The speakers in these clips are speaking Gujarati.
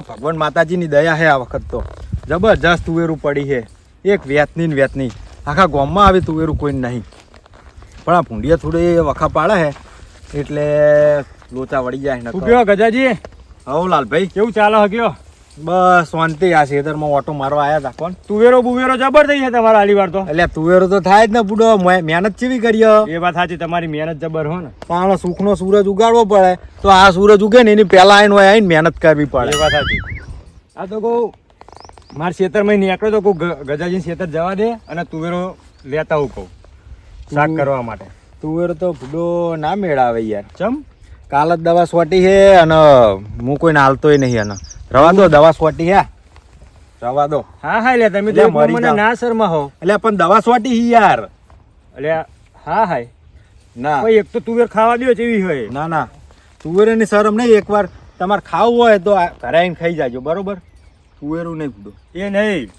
ભગવાન માતાજીની દયા છે આ વખત તો. જબરજસ્ત તુવેરું પડી છે એક વેતની ને વેતની આખા ગામમાં આવી તુવેરું કોઈ નહીં. પણ આ ભૂંડિયા થોડી વખા પાડે છે એટલે લોચા વળી જાય ને ગજાજી? હવ લાલભાઈ. કેવું ચાલે હગ્યો બસ શાંતિ આ ખેતરમાં ઓટો મારવા આવ્યા હતા કોણ? તુવેરો બુવેરો જબર થઈ છે તમારા આલી વાર તો. એટલે તુવેરો તો થાય જ ને બુડો મે- મહેનત ચીવી કરીએ એ વાત સાચી તમારી મહેનત જબર હો ને. પણ સુખનો સૂરજ ઉગાડવો પડે તો આ સૂરજ ઉગે ને એની પહેલા આવીને હોય આવીને મહેનત કરવી એ પડે વાત સાચી. આ તો કહું મારા ખેતરમાં નીકળ્યો તો કહું ગજાજી ખેતર જવા દે અને તુવેરો લેતા હું કહું શાક કરવા માટે. તુવેરો તો બુડો ના મેળાવે યાર. ચમ? કાલ જ દવા સોટી છે અને હું કોઈને હાલતોય નહીં અને. રવા દો દવા સોટી હે. રવા દો. હા હા લે તમે તો મને ના શરમા હો એટલે પણ દવા સોટી હી યાર. એટલે હા હા. ના. કોઈ એક તો તુવેર ખાવા દો જેવી હોય. ના ના. તુવેરની શરમ નહીં એકવાર તમારે ખાવું હોય તો ઘરે આવીને ખાઈ જાજો બરોબર? તુવેરું નહીં બુડો એ નહીં.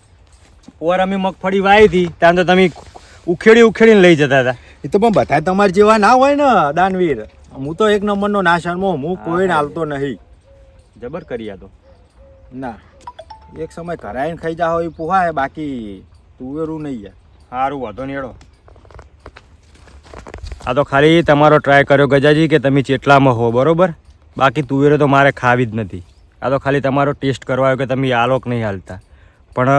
પોર અમે મગફળી વાવી હતી ત્યાં તો તમે ઉખેડી ઉખેડીને લઈ જતા હતા. એ તો પણ બધા તમારે જેવા ના હોય ને દાનવીર. હું તો એક નંબરનો ના શરમો હું કોઈને હાલતો નહીં. જબર કરી આ તો. ના એક સમય ઘરે ખાઈ જાઓ એ પોહાય બાકી તુવેરું નહીં યાર. સારું વાંધો નેડો હેડો. આ તો ખાલી તમારો ટ્રાય કર્યો ગજાજી કે તમે ચેટલામાં હો બરોબર? બાકી તુવેરો તો મારે ખાવી જ નથી. આ તો ખાલી તમારો ટેસ્ટ કરવા આવ્યો કે તમે આલોક નહીં હાલતા. પણ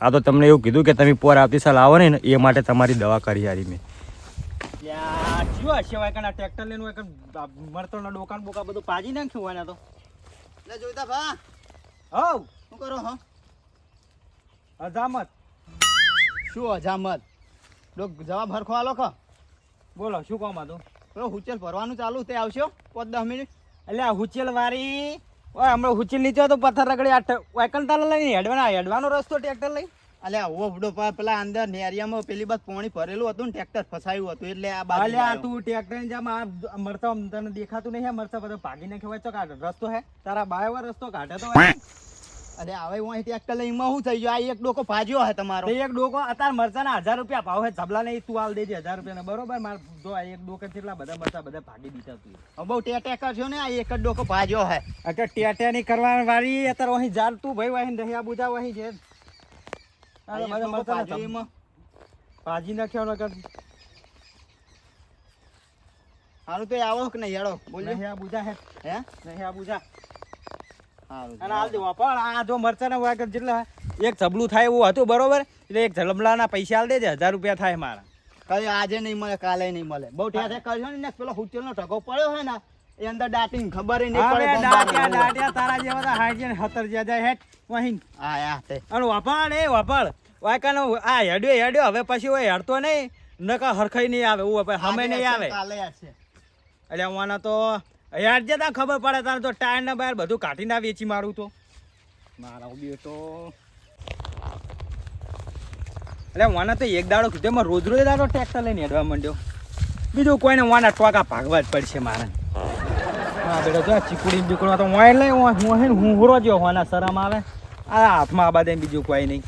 આ તો તમને એવું કીધું કે તમે પોર આવતી સાલ આવો ને એ માટે તમારી દવા કરી હારી મેં. ટ્રેક્ટર લઈને મરતો ડોકાન બોકા બધું પાજી નાખ્યું હોય તો. જોઈતા ભા હવ. શું કરો હો? અજામત. શું અજામત? લોક જવાબ હરખો આલો ખો. બોલો શું કહો હતું? પેલો હુચેલ ભરવાનું ચાલુ તે આવશો પાંચ દસ મિનિટ. એટલે આ હુચેલ વારી ઓય હમણાં હુચેલ નીચે તો પથ્થર રગડી આઠ વાયકલ તાલ લઈને હેડવાના હેડવાનો રસ્તો ટ્રેક્ટર લઈ. અલ્યા ઓ ભડો પા પેલા અંદર નેરિયામાં પેલી બસ પાણી ભરેલું હતું ને ટ્રેક્ટર ફસાયું હતું એટલે આ બાજુ અલે આ તું ટ્રેક્ટરની જામ આ મરતા તને દેખાતું નહીં મરતા બધા ભાગી નાખ્યો હોય તો કાઢ રસ્તો હે? તારા બાય રસ્તો કાઢે તો. અરે હવે હું અહીં ટ્રેક્ટર લઈને શું થઈ ગયો? આ એક ડોકો ભાજ્યો હે તમારો. એક ડોકો અત્યારે મરચાના હજાર રૂપિયા ભાવ હે ઝબલા નહીં તું આલ દેજે હજાર રૂપિયા બરોબર માર જો આ એક ડોકે કેટલા બધા મરચા બધા ભાગી દીધા તું. બહુ ટેટે કરજો ને આ એક જ ડોકો ભાજ્યો હે. અત્યારે ટેટે ની કરવા વાળી અત્યારે અહીં જાલ તું ભાઈ વાહી દહિયા બુજા વાહી છે આ એક ડોકો ભાજ્યો એમાં. ભાજી નાખ્યો નકર હારું તો આવો કે નહીં? હેડો બોલ્યો હે બુજા હે. હે? બુજા હારું અને હાલ દેવા પણ આ જો મરચાના વાગર જેટલા એક ઝબલું થાય એવું હતું બરોબર? એટલે એક ઝબલાના પૈસા આલ દેજે હજાર રૂપિયા થાય મારા. કઈ આજે નહીં મળે કાલે નહીં મળે. બહુ ત્યાં કરશો ને પેલો હુચેલ નો ઢગો પડ્યો હોય ને એ અંદર દાટીને ખબર નહીં પડે દાટિયા દાટિયા તારા જેવા તો હાઈટ હતર જ્યાં જાય હેટ વહીન. આયા તે અને વાપણ એ વાપણ વાયકાનો આ હેડ્યો હેડ્યો. હવે પછી હોય હેડતો નહીં. નકા હરખાઈ નહીં આવે હું હવે હમે નહીં આવે. એટલે હું તો હેડ જતા ખબર પડે તારે તો ટાયર ના બહાર બધું કાઢી ના વેચી મારું તો. મારા બેટો એટલે વાના તો એક દાડો કીધો એમાં રોજ રોજ દાડો ટ્રેક્ટર લઈને હેડવા માંડ્યો. બીજું કોઈને વાના ટોકા ભાગવા જ પડશે મારે હા બેટા જો ચીકુડી બીકુડી તો હું એટલે હું હે ને હું હોરો જ્યો હોના શરમ આવે. આ હાથમાં આ બાદ બીજું કોઈ નહીં.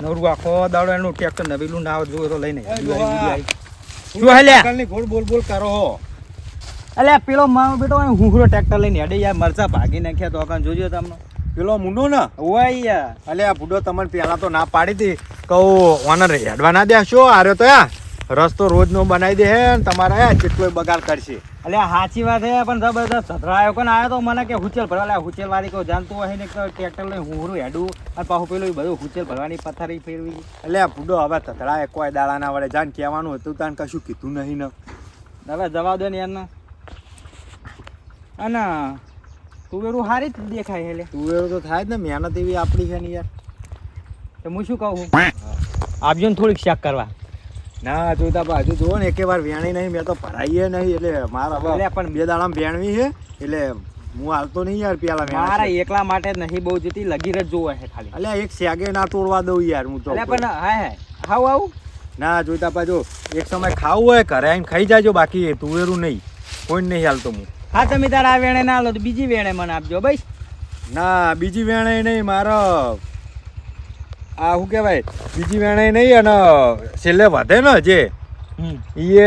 નવરું આખો દાડો એનું ટ્રેક્ટર નવીલું નાવ જોયું તો લઈને શું હે ગોળ બોલ બોલ કરો હો. અલ્યા પેલો મારો બેટો હુંહરો ટ્રેક્ટર લઈને હેડે યાર મરચા ભાગી નાખ્યા તો કાં જોજો તમને. પેલો મુંડો ને? ઓય યાર. અલે આ બુડો તમને પેલા તો ના પાડી હતી કહું ઓનર હેડવા ના દે શું આર્યો તો રસ્તો રોજ નો બનાવી દે હે તમારે હે જેટલો બગાડ કરશે. અલ્યા સાચી વાત છે પણ જબરદસ્ત ધધરાયો કોને આવ્યો તો મને કે હુચેલ ભરવા. લાગે હુચેલ વાળી કોઈ જાણતું હોય ને કે લઈ હું હુંહરું હેડું. અને પાછું પેલું બધું હુચેલ ભરવાની પથારી ફેરવી. એટલે બુડો હવે તતડાય કોઈ દાડાના વડે. જાણ કહેવાનું હતું તાન કશું કીધું નહીં ને. હવે જવા દો ને યાર અને તુવેરું સારી જ દેખાય એટલે તુવેરું તો થાય જ ને મહેનત એવી આપણી છે ને યાર. તો હું શું કહું? આપજો ને થોડીક શાક કરવા. ના જોતા બા હજુ જોવો ને એકે વાર વેણી નહીં મેં તો ભરાઈએ નહીં એટલે મારા પણ બે દાડામાં વેણવી છે એટલે હું હાલતો નહીં યાર પેલા મારા એકલા માટે જ નહીં બહુ જતી લગીર જ જોવે છે ખાલી. અલ્યા એક સેગે ના તોડવા દઉં યાર હું તો પણ હા હા. હાવ આવું ના જોઈતા પા એક સમય ખાવું હોય ઘરે આવીને ખાઈ જાજો બાકી તુવેરું નહીં. કોઈ નહીં હાલતો હું. હા તમે તારા આ વેણે ના લો તો બીજી વેણે મને આપજો ભાઈ ના બીજી વેણે નહીં મારો આ શું કહેવાય? બીજી વેણે નહીં અને છેલ્લે વધે ને જે. એ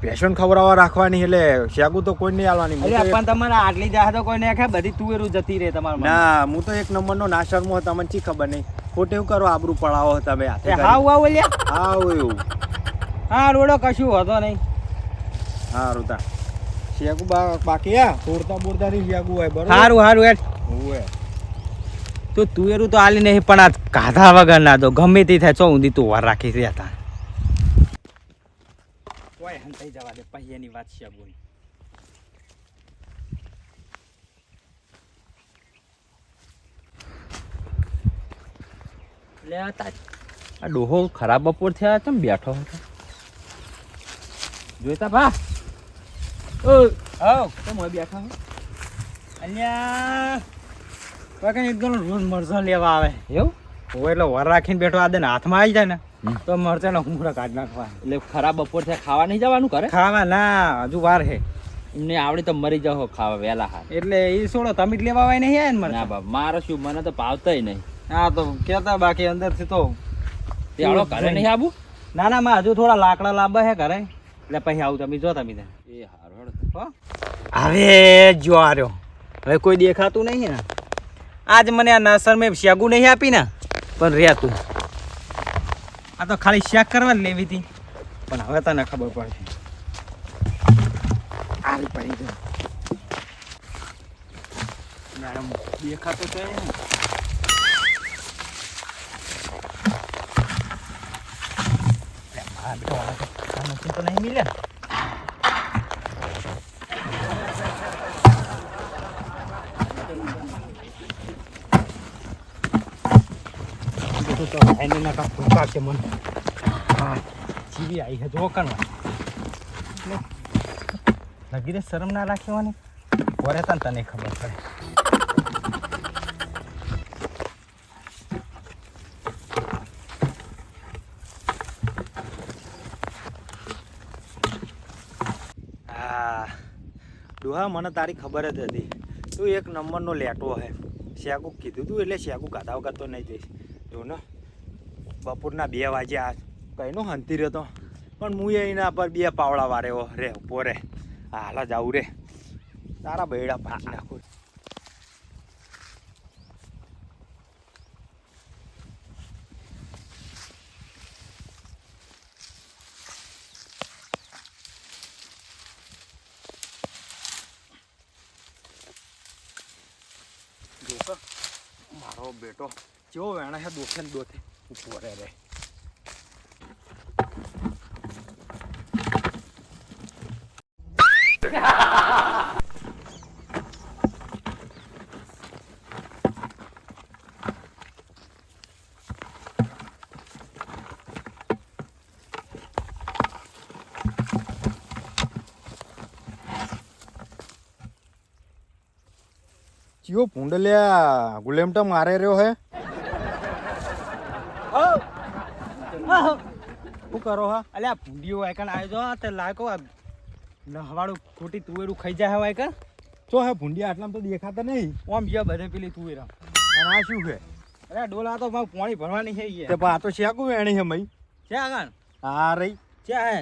પેશન ખવડાવવા રાખવાની એટલે શેગું તો કોઈ નહીં તો એક- પણ તમારે આટલી જાહ તો કોઈ નહીં બધી તુવેરું જતી રહે તમારે ના હું તો એક નંબરનો નાશરમો હતો તમને ચી ખબર નહીં. ખોટે એવું કરો આબરું પડાવો તમે. હાવ હાવ લ્યા. હાવ એવું. હા રોડો કશું હતો નહીં. હા રોતા. શેગુ બાકી આ તોડતા બોડતા નહીં શેગુ હોય બરોબર? સારું સારું એટ હોવે. તો તુવેરું તો આલી નહીં પણ આ કાધા વગર ના દો. ગમે તે થાય ચો ઊંધી તું વાર રાખી રહ્યા કોઈ હંતાઈ જવા દે પહેયાની વાત છે બોલ. લે આ ડોહો ખરાબ બપોર થયા તમે બેઠો હતો? જોઈતા ભા? ઓ આવ કેમ હોય બેઠા? અલ્યા કાકા એકદમ રોજ મરચા લેવા આવે. એવું? હોય એટલે વર રાખીને બેઠો આ દેને હાથમાં આવી જાય ને તો મરચા ને હુંગડા કાઢ નાખવા એટલે ખરાબ બપોર છે ખાવા નહીં જવાનું કરે ખાવા ના હજુ વાર છે. એમને આવડે તો મરી જાઓ ખાવા વહેલા હા એટલે એ છોડો તમે જ લેવા આવે નહીં આવે ને ના મરચા બાપ મારો શું મને તો પાવતા નહીં. હા તો કેતા બાકી અંદરથી તો તે ઘરે નહીં આવું ના ના માં હજુ થોડા લાકડા લાંબા હે ઘરે. એટલે પછી આવું તમે જો તમે ત્યાં. એ હારો હો? હવે જો આવ્યો હવે કોઈ દેખાતું નહીં ને. આજ મને આ નાસર મેં શેગું નહીં આપી ને. પણ રહેતું આ તો ખાલી શેક કરવા જ લેવી હતી. પણ હવે તને ખબર પડશે. આવી પડી ગયો મેડમ, દેખાતો મારા બેટા તો નહીં મિલે ને બધું તો ભાઈને ના કામ ભૂકા છે મને. હા, જીવી આવી છે જો લગીરે શરમ ના રાખવાની? વરે તને તને ખબર પડે. ડોહા, મને તારી ખબર જ હતી. તું એક નંબરનો લેટો હે. શેકું કીધું તું એટલે શેકું કાધા વગર તો નહીં જઈશ. જો ને. બપોરના બે વાગે આ કઈનો હંતી રહ્યો પણ હું એના પર બે પાવડા વાર્યો. રે, ઊભો રે. હાલ જ આવું રે. તારા બૈડા પાકી નાખું. મારો બેટો કેવો વેણા છે દોથે ને દોથે. ઊભો રે ચિયો ભૂંડલ્યા ગુલેમટા મારે રહ્યો હે? શું કરો હા? અલ્યા ભૂંડીઓ આયકન આવ્યો જો તે લાયકો આ નહવાળું ખોટી તુવેરું ખાઈ જાય હવે આયકન તો હે ભૂંડિયા આટલામાં તો દેખાતા નહીં. ઓમ જ્યાં બધે પેલી તુવેરા અને આ શું છે? અરે ડોલા તો મારું પાણી ભરવાની છે ઈ. તે આ તો શેકું વેણી છે મઈ. છે આગળ? હા રહી. છે હે.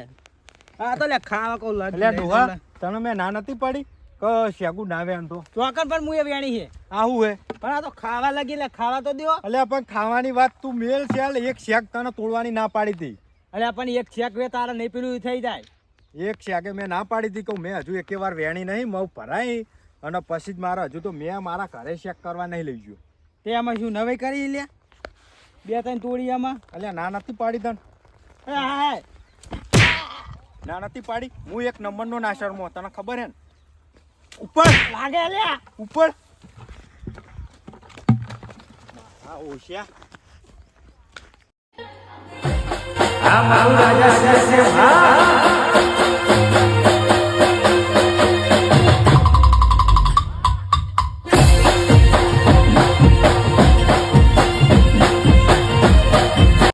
આ તો લે ખાવા કહું લાગે લે ડોહા તને મેં ના નથી પાડી? કે શેકું ના વેણ તો ચોકન પણ મુએ વેણી છે. આ હે પણ આ તો ખાવા લાગી એટલે ખાવા તો દ્યો. એટલે પણ ખાવાની વાત તું મેલ છે એક શેક તને તોડવાની ના પાડી હતી. અલ્યા પણ એક છેક વે તારે નહીં પેલું થઈ જાય. એક શેકે મેં ના પાડી હતી કહું મેં હજુ એકે વાર વેણી નહીં મઉ ભરાઈ. અને પછી જ મારા હજુ તો મેં મારા ઘરે શેક કરવા નહીં લઈ ગયો. તે આમાં શું નવી કરી લે? બે ત્રણ તોડી આમાં. અલ્યા ના નથી પાડી તને. ના નથી પાડી? હું એક નંબરનો નાશરમો તને ખબર હે ને? ઉપર. લાગે લે ઉપર. હા હોશિયા આ મારું રાજા છે હા.